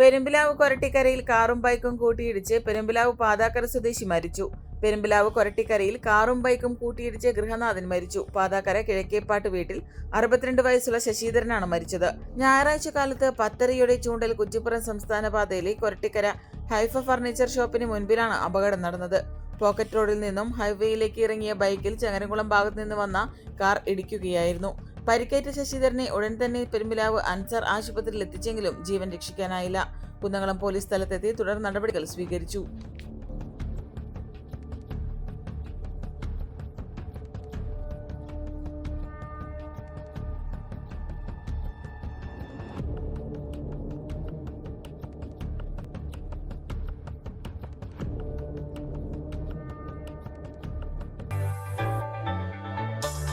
പെരുമ്പിലാവ് കൊരട്ടിക്കരയിൽ കാറും ബൈക്കും കൂട്ടിയിടിച്ച് പെരുമ്പിലാവ് പാതാക്കര സ്വദേശി മരിച്ചു. പെരുമ്പിലാവ് കൊരട്ടിക്കരയിൽ കാറും ബൈക്കും കൂട്ടിയിടിച്ച് ഗൃഹനാഥൻ മരിച്ചു. പാതാക്കര കിഴക്കേപ്പാട്ട് വീട്ടിൽ അറുപത്തിരണ്ട് വയസ്സുള്ള ശശിധരനാണ് മരിച്ചത്. ഞായറാഴ്ച കാലത്ത് പത്തരയുടെ ചൂണ്ടൽ കുറ്റിപ്പുറം സംസ്ഥാന പാതയിലെ കൊരട്ടിക്കര ഹൈഫ ഫർണിച്ചർ ഷോപ്പിന് മുൻപിലാണ് അപകടം നടന്നത്. പോക്കറ്റ് റോഡിൽ നിന്നും ഹൈവേയിലേക്ക് ഇറങ്ങിയ ബൈക്കിൽ ചങ്ങരംകുളം ഭാഗത്ത് നിന്ന് വന്ന കാർ ഇടിക്കുകയായിരുന്നു. പരിക്കേറ്റ ശശിധരനെ ഉടൻ തന്നെ പെരുമ്പിലാവ് അൻസാർ ആശുപത്രിയിൽ എത്തിച്ചെങ്കിലും ജീവൻ രക്ഷിക്കാനായില്ല. കുന്നംകുളം പോലീസ് സ്ഥലത്തെത്തി തുടർ നടപടികൾ സ്വീകരിച്ചു.